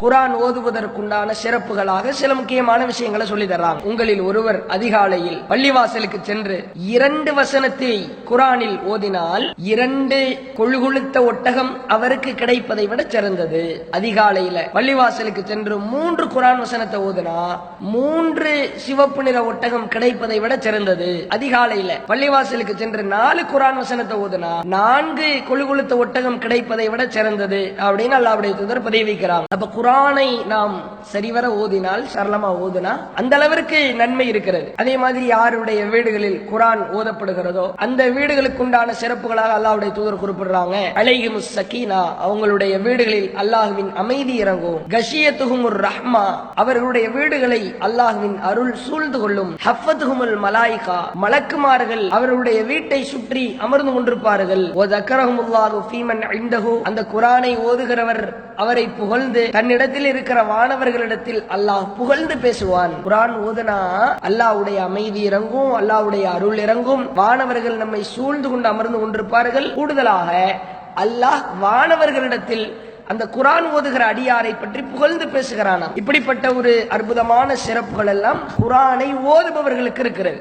குரான் ஓதுவதற்குண்டான சிறப்புகளாக சில முக்கியமான விஷயங்களை சொல்லி தர்றாங்க. உங்களில் ஒருவர் அதிகாலையில் பள்ளிவாசலுக்கு சென்று இரண்டு வசனத்தை குரானில் ஓதினால் இரண்டு கொழுகுழுத்த ஒட்டகம் அவருக்கு கிடைப்பதை விட சிறந்தது. அதிகாலையில பள்ளிவாசலுக்கு சென்று மூன்று குரான் வசனத்தை ஓதுனா மூன்று சிவப்பு நிற ஒட்டகம் கிடைப்பதை விட சிறந்தது. அதிகாலையில பள்ளிவாசலுக்கு சென்று நாலு குரான் வசனத்தை ஓதுனா நான்கு கொழுகுளுத்த ஒட்டகம் கிடைப்பதை விட சிறந்தது அப்படின்னு அல்லாவுடைய தூதர் பதிவிக்கிறாங்க அப்ப குரானை நாம் சரிவர ஓதினால் சரளமா ஓதுனா அந்த அளவிற்கு நன்மை இருக்கிறது. அதே மாதிரி யாருடைய வீடுகளில் குரான் ஓதப்படுகிறதோ அந்த வீடுகளுக்கு உண்டான சிறப்புகளாக அல்லாவுடைய தூதர் குறிப்பிடுறாங்க. அலைஹிமு சக்கீனா அவங்களுடைய வீடுகளில் அல்லாஹுவின் அமைதி இறங்கும். கஷியத்துகுமுர் ரஹ்மா அவர்களுடைய வீடுகளை அல்லாஹ்வின் அருள் சூழ்ந்து கொள்ளும். ஹஃபத்துகுமுல் மலாய்கா மலக்குமார்கள் அவர்களுடைய வீட்டை சுற்றி அமர்ந்து கொண்டிருப்பார்கள். ஓ தக்கரஹுமுல்லாஹு ஃபீமன் அந்த குரானை ஓதுகிறவர் அவரை புகழ்ந்து தன்னிடத்தில் இருக்கிற வானவர்களிடத்தில் அல்லாஹ் புகழ்ந்து பேசுவான். குரான் ஓதுனா அல்லாஹ்வுடைய அமைதி இறங்கும் அல்லாஹ்வுடைய அருள் இறங்கும். வானவர்கள் நம்மை சூழ்ந்து கொண்டு அமர்ந்து கொண்டிருப்பார்கள். கூடுதலாக அல்லாஹ் வானவர்களிடத்தில் அந்த குரான் ஓதுகிற அடியாரை பற்றி புகழ்ந்து பேசுகிறானாம். இப்படிப்பட்ட ஒரு அற்புதமான சிறப்புகள் எல்லாம் குரானை ஓதுபவர்களுக்கு இருக்கிறது.